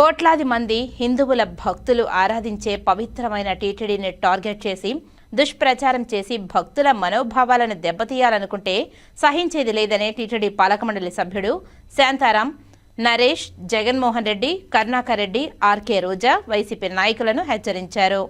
కోట్లాది మంది హిందువుల భక్తులు ఆరాధించే పవిత్రమైన టీటీడీని టార్గెట్ చేసి దుష్ప్రచారం చేసి భక్తుల మనోభావాలను దెబ్బతీయాలనుకుంటే సహించేది లేదని టీటీడీ పాలకమండలి సభ్యుడు శాంతారాం నరేష్ జగన్మోహన్ రెడ్డి కరుణాకర్ రెడ్డి ఆర్కే రోజా వైసీపీ నాయకులను హెచ్చరించారు.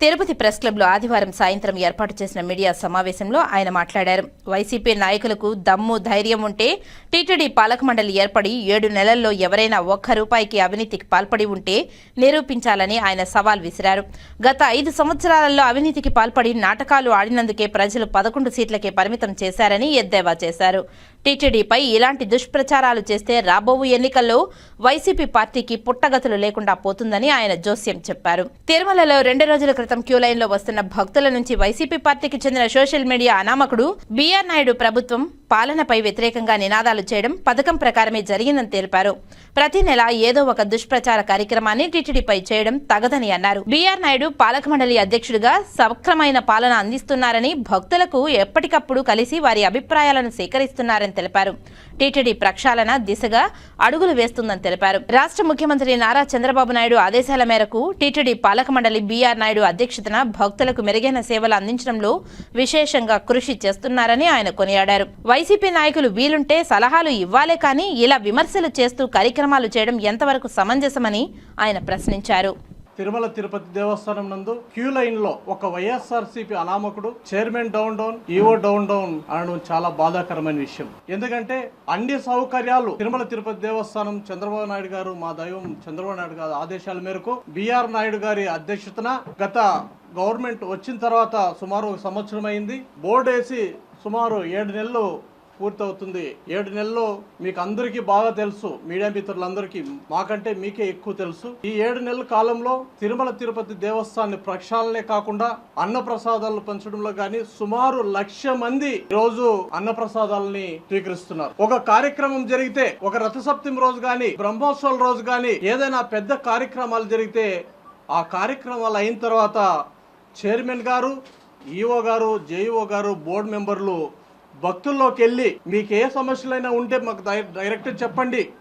తిరుపతి ప్రెస్ క్లబ్లో ఆదివారం సాయంత్రం ఏర్పాటు చేసిన మీడియా సమావేశంలో ఆయన మాట్లాడారు. వైసీపీ నాయకులకు దమ్ము ధైర్యం ఉంటే టీటీడీ పాలక మండలి ఏర్పడి ఏడు నెలల్లో ఎవరైనా ఒక్క రూపాయికి అవినీతికి పాల్పడి ఉంటే నిరూపించాలని ఆయన సవాల్ విసిరారు. గత ఐదు సంవత్సరాలలో అవినీతికి పాల్పడి నాటకాలు ఆడినందుకే ప్రజలు పదకొండు సీట్లకే పరిమితం చేశారని ఎద్దేవా చేశారు. టీటీడీపై ఇలాంటి దుష్ప్రచారాలు చేస్తే రాబోవు ఎన్నికల్లో వైసీపీ పార్టీకి పుట్టగతులు లేకుండా పోతుందని ఆయన జోస్యం చెప్పారు. తిరుమలలో రెండు రోజుల క్రితం క్యూ లైన్లో వస్తున్న భక్తుల నుంచి వైసీపీ పార్టీకి చెందిన సోషల్ మీడియా అనామకుడు బీఆర్ నాయుడు ప్రభుత్వం పాలనపై వ్యతిరేకంగా నినాదాలు చేయడం పథకం ప్రకారమే జరిగిందని తెలిపారు. ప్రతి నెల ఏదో ఒక దుష్ప్రచార కార్యక్రమాన్ని టీటీడీపై చేయడం తగదని అన్నారు. బీఆర్ నాయుడు పాలక మండలి అధ్యక్షుడిగా సవక్రమైన పాలన అందిస్తున్నారని భక్తులకు ఎప్పటికప్పుడు కలిసి వారి అభిప్రాయాలను సేకరిస్తున్నారని తెలిపారు. టీటీడీ ప్రక్షాళన దిశగా అడుగులు వేస్తుందని తెలిపారు. రాష్ట్ర ముఖ్యమంత్రి నారా చంద్రబాబు నాయుడు ఆదేశాల మేరకు టీటీడీ పాలక మండలి బీఆర్ నాయుడు అధ్యక్షతన భక్తులకు మెరుగైన సేవలు అందించడంలో విశేషంగా కృషి చేస్తున్నారని ఆయన కొనియాడారు. వైసీపీ నాయకులు వీలుంటే సలహాలు ఇవ్వాలే కానీ ఇలా విమర్శలు చేస్తూ కార్యక్రమాలు చేయడం ఎంతవరకు సమంజసమని ఆయన ప్రశ్నించారు. తిరుమల తిరుపతి దేవస్థానం నందు క్యూ లైన్లో ఒక YSRCP అనామకుడు chairman down down EO down down అనడం చాలా బాధాకరమైన విషయం. ఎందుకంటే అన్ని సౌకర్యాలు తిరుమల తిరుపతి దేవస్థానం చంద్రబాబు నాయుడు గారు మా దైవం చంద్రబాబు నాయుడు గారు ఆదేశాల మేరకు బిఆర్ నాయుడు గారి అధ్యక్షతన గత గవర్నమెంట్ వచ్చిన తర్వాత సుమారు ఒక సంవత్సరం అయింది. బోర్డు వేసి సుమారు ఏడు నెలలు పూర్తవుతుంది. ఏడు నెలల్లో మీకు అందరికీ బాగా తెలుసు. మీడియా మిత్రులందరికీ మాకంటే మీకే ఎక్కువ తెలుసు. ఈ ఏడు నెలల కాలంలో తిరుమల తిరుపతి దేవస్థానాన్ని ప్రక్షాళనే కాకుండా అన్న ప్రసాదాలు పంచడంలో గాని సుమారు లక్ష మంది రోజు అన్న ప్రసాదాలని స్వీకరిస్తున్నారు. ఒక కార్యక్రమం జరిగితే ఒక రథసప్తమి రోజు గాని బ్రహ్మోత్సవాల రోజు గాని ఏదైనా పెద్ద కార్యక్రమాలు జరిగితే ఆ కార్యక్రమాలు అయిన తర్వాత చైర్మన్ గారు ఈఓ గారు జేఈఓ గారు బోర్డు మెంబర్లు భక్తుల్లోకి వెళ్ళి మీకు ఏ సమస్యలైనా ఉంటే మాకు డై- డైరెక్ట్ చెప్పండి.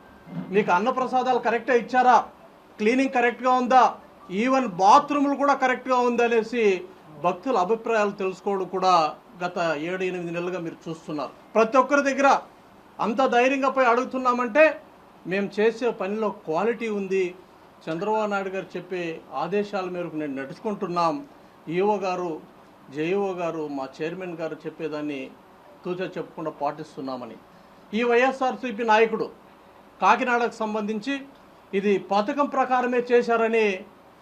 మీకు అన్నప్రసాదాలు కరెక్ట్గా ఇచ్చారా? క్లీనింగ్ కరెక్ట్గా ఉందా? ఈవెన్ బాత్రూములు కూడా కరెక్ట్గా ఉందనేసి భక్తుల అభిప్రాయాలు తెలుసుకోవడం కూడా గత ఏడు ఎనిమిది నెలలుగా మీరు చూస్తున్నారు. ప్రతి ఒక్కరి దగ్గర అంత ధైర్యంగా పోయి అడుగుతున్నామంటే మేము చేసే పనిలో క్వాలిటీ ఉంది. చంద్రబాబు నాయుడు గారు చెప్పే ఆదేశాల మేరకు నేను నడుచుకుంటున్నాం. ఈఓ గారు జేఈఓ గారు మా చైర్మన్ గారు చెప్పేదాన్ని తూచా చెప్పకుండా పాటిస్తున్నామని. ఈ వైఎస్ఆర్సీపీ నాయకుడు కాకినాడకు సంబంధించి ఇది పథకం ప్రకారమే చేశారని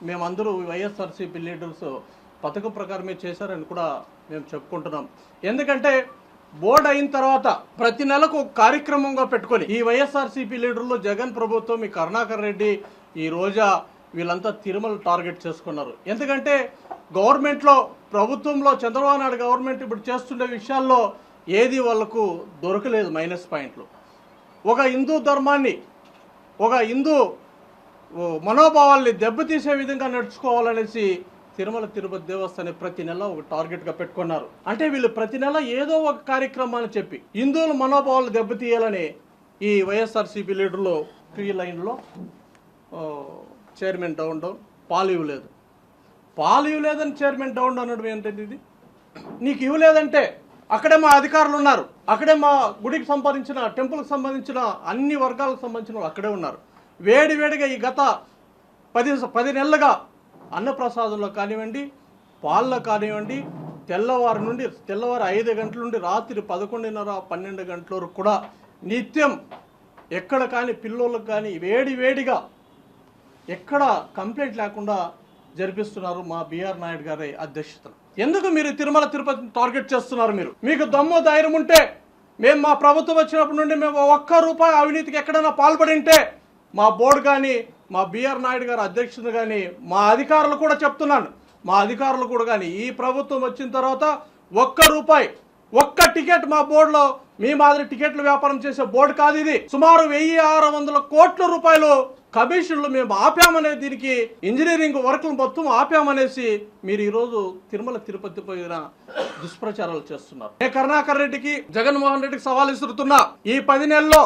మేమందరూ వైఎస్ఆర్సీపీ లీడర్స్ పథకం ప్రకారమే చేశారని కూడా మేము చెప్పుకుంటున్నాం. ఎందుకంటే బోర్డు అయిన తర్వాత ప్రతి నెలకు కార్యక్రమంగా పెట్టుకొని ఈ వైఎస్ఆర్సీపీ లీడర్లు జగన్ ప్రభుత్వం ఈ కరుణాకర్ రెడ్డి ఈ రోజా వీళ్ళంతా తిరుమల టార్గెట్ చేసుకున్నారు. ఎందుకంటే గవర్నమెంట్లో ప్రభుత్వంలో చంద్రబాబు నాయుడు గవర్నమెంట్ ఇప్పుడు చేస్తుండే విషయాల్లో ఏది వాళ్ళకు దొరకలేదు మైనస్ పాయింట్లు. ఒక హిందూ ధర్మాన్ని ఒక హిందూ మనోభావాల్ని దెబ్బతీసే విధంగా నడుచుకోవాలనేసి తిరుమల తిరుపతి దేవస్థానం ప్రతి నెల ఒక టార్గెట్గా పెట్టుకున్నారు. అంటే వీళ్ళు ప్రతి నెల ఏదో ఒక కార్యక్రమాన్ని చెప్పి హిందువుల మనోభావాలు దెబ్బతీయాలని ఈ వైఎస్ఆర్సీపీ లీడర్లు ఫ్రీ లైన్లో చైర్మన్ డౌన్ డౌన్ పాలు ఇవ్వలేదు. పాలు ఇవ్వలేదని చైర్మన్ డౌన్ డౌన్ అనడం ఏంటంటే ఇది? నీకు ఇవ్వలేదంటే అక్కడే మా అధికారులు ఉన్నారు. అక్కడే మా గుడికి సంబంధించిన టెంపుల్కి సంబంధించిన అన్ని వర్గాలకు సంబంధించిన అక్కడే ఉన్నారు. వేడి వేడిగా ఈ గత పది పది నెలలుగా అన్నప్రసాదంలో కానివ్వండి పాల్లో కానివ్వండి తెల్లవారు నుండి తెల్లవారు ఐదు గంటల నుండి రాత్రి పదకొండున్నర పన్నెండు గంటల వరకు కూడా నిత్యం ఎక్కడ కానీ పిల్లోళ్ళకి కానీ వేడి వేడిగా ఎక్కడ కంప్లైంట్ లేకుండా జరిపిస్తున్నారు మా బీఆర్ నాయుడు గారి అధ్యక్షతన. ఎందుకు మీరు తిరుమల తిరుపతి టార్గెట్ చేస్తున్నారు మీరు? మీకు దమ్ము ధైర్యం ఉంటే మేము మా ప్రభుత్వం వచ్చినప్పటి నుండి మేము ఒక్క రూపాయి అవినీతికి ఎక్కడైనా పాల్పడి ఉంటే మా బోర్డు కానీ మా బిఆర్ నాయుడు గారు అధ్యక్షుడు కానీ మా అధికారులు కూడా చెప్తున్నాను. మా అధికారులు కూడా కానీ ఈ ప్రభుత్వం వచ్చిన తర్వాత ఒక్క రూపాయి ఒక్క టికెట్ మా బోర్డులో మీ మాదిరి టికెట్లు వ్యాపారం చేసే బోర్డు కాదు ఇది. సుమారు వెయ్యి ఆరు వందల కోట్ల రూపాయలు కమిషన్లు మేము ఆపామనే దీనికి ఇంజనీరింగ్ వర్క్లు మొత్తం ఆపామనేసి మీరు ఈరోజు తిరుమల తిరుపతి పోయిన దుష్ప్రచారాలు చేస్తున్నారు. నేను కరుణాకర్ రెడ్డికి జగన్మోహన్ రెడ్డికి సవాల్ ఇస్తున్నా ఈ పది నెలల్లో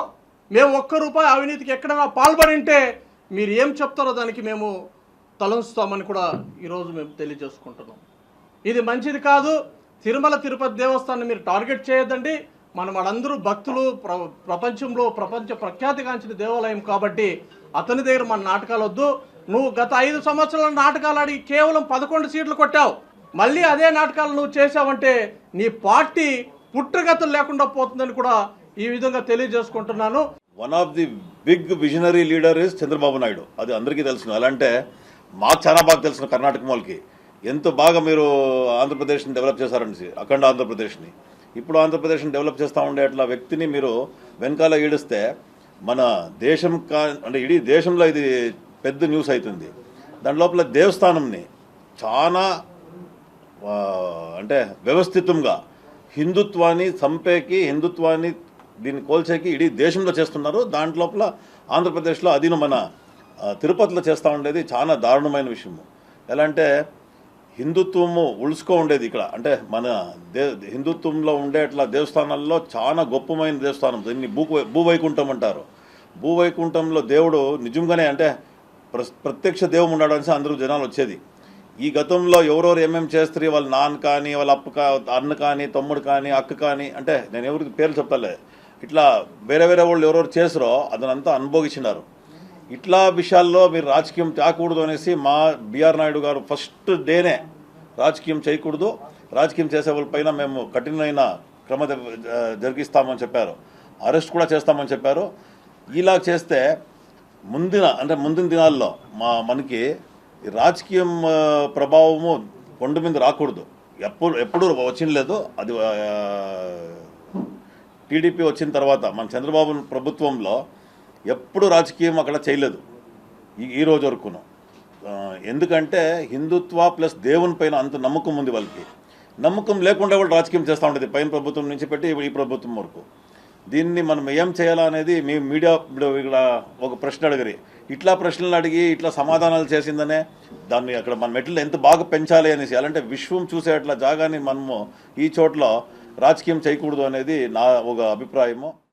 మేము ఒక్క రూపాయి అవినీతికి ఎక్కడైనా పాల్పడి ఉంటే మీరు ఏం చెప్తారో దానికి మేము తలంచుతామని కూడా ఈరోజు మేము తెలియజేసుకుంటున్నాం. ఇది మంచిది కాదు తిరుమల తిరుపతి దేవస్థానం మీరు టార్గెట్ చేయొద్దండి. మనం వాళ్ళందరూ భక్తులు ప్ర ప్రపంచంలో ప్రపంచ ప్రఖ్యాతిగాంచిన దేవాలయం కాబట్టి అతని దగ్గర మన నాటకాలు వద్దు. నువ్వు గత ఐదు సంవత్సరాల నాటకాలు ఆడి కేవలం పదకొండు సీట్లు కొట్టావు. మళ్ళీ అదే నాటకాలు నువ్వు చేసావంటే నీ పార్టీ పుట్టగతులు లేకుండా పోతుందని కూడా ఈ విధంగా తెలియజేసుకుంటున్నాను. One of the big visionary leader is Chandrababu Naidu. అది అందరికీ తెలుసు. ఎలా అంటే మాకు చాలా బాగా తెలిసిన కర్ణాటక వాళ్ళకి ఎంతో బాగా మీరు ఆంధ్రప్రదేశ్ని డెవలప్ చేశారండి అఖండ ఆంధ్రప్రదేశ్ని. ఇప్పుడు ఆంధ్రప్రదేశ్ని డెవలప్ చేస్తూ ఉండే అట్లా వ్యక్తిని మీరు వెనకాల ఈడిస్తే మన దేశం కా అంటే ఇడీ దేశంలో ఇది పెద్ద న్యూస్ అవుతుంది దాని లోపల దేవస్థానంని చాలా అంటే వ్యవస్థితంగా హిందుత్వాన్ని చంపేకి హిందుత్వాన్ని దీన్ని కోల్చేకి ఇడీ దేశంలో చేస్తున్నారు. దాంట్లోపల ఆంధ్రప్రదేశ్లో అది మన తిరుపతిలో చేస్తూ ఉండేది చాలా దారుణమైన విషయము. ఎలా అంటే హిందుత్వము ఉడుచుకో ఉండేది ఇక్కడ. అంటే మన దే హిందుత్వంలో ఉండే అట్లా దేవస్థానాల్లో చాలా గొప్పమైన దేవస్థానం. దీన్ని భూ భూవైకుంఠం అంటారు. భూవైకుంఠంలో దేవుడు నిజంగానే అంటే ప్ర- ప్రత్యక్ష దేవుడు ఉండడానికి అందరూ జనాలు వచ్చేది. ఈ గతంలో ఎవరెవరు ఏమేమి చేస్తారు వాళ్ళ నాన్న కానీ వాళ్ళ అప్ప కా అన్న కానీ తమ్ముడు కానీ అక్క కానీ అంటే నేను ఎవరికి పేర్లు చెప్తాలే ఇట్లా వేరే వేరే వాళ్ళు ఎవరెవరు చేసారో అదనంతా అనుభవించినారు ఇట్లా విషయాల్లో మీరు రాజకీయం చేయకూడదు అనేసి మా బిఆర్ నాయుడు గారు ఫస్ట్ డేనే రాజకీయం చేయకూడదు. రాజకీయం చేసే వాళ్ళ పైన మేము కఠినమైన క్రమ జరిగిస్తామని చెప్పారు. అరెస్ట్ కూడా చేస్తామని చెప్పారు. ఇలా చేస్తే ముందిన అంటే ముందిన దినాల్లో మా మనకి రాజకీయం ప్రభావము కొండ మీద రాకూడదు. ఎప్పుడు ఎప్పుడు వచ్చిన లేదు. అది టీడీపీ వచ్చిన తర్వాత మన చంద్రబాబు ప్రభుత్వంలో ఎప్పుడు రాజకీయం అక్కడ చేయలేదు. ఈ ఈ రోజు వరకును. ఎందుకంటే హిందుత్వ ప్లస్ దేవుని పైన అంత నమ్మకం ఉంది వాళ్ళకి. నమ్మకం లేకుండా వాళ్ళు రాజకీయం చేస్తూ ఉండేది. పైన ప్రభుత్వం నుంచి పెట్టి ఈ ప్రభుత్వం వరకు. దీన్ని మనం ఏం చేయాలా అనేది మీ మీడియా ఇక్కడ ఒక ప్రశ్న అడిగరి. ఇట్లా ప్రశ్నలు అడిగి ఇట్లా సమాధానాలు చేసిందనే దాన్ని అక్కడ మన మెట్లు ఎంత బాగా పెంచాలి అనేసి అలాంటి విశ్వం చూసే అట్లా జాగాని మనము ఈ చోట్ల రాజకీయం చేయకూడదు అనేది నా ఒక అభిప్రాయము.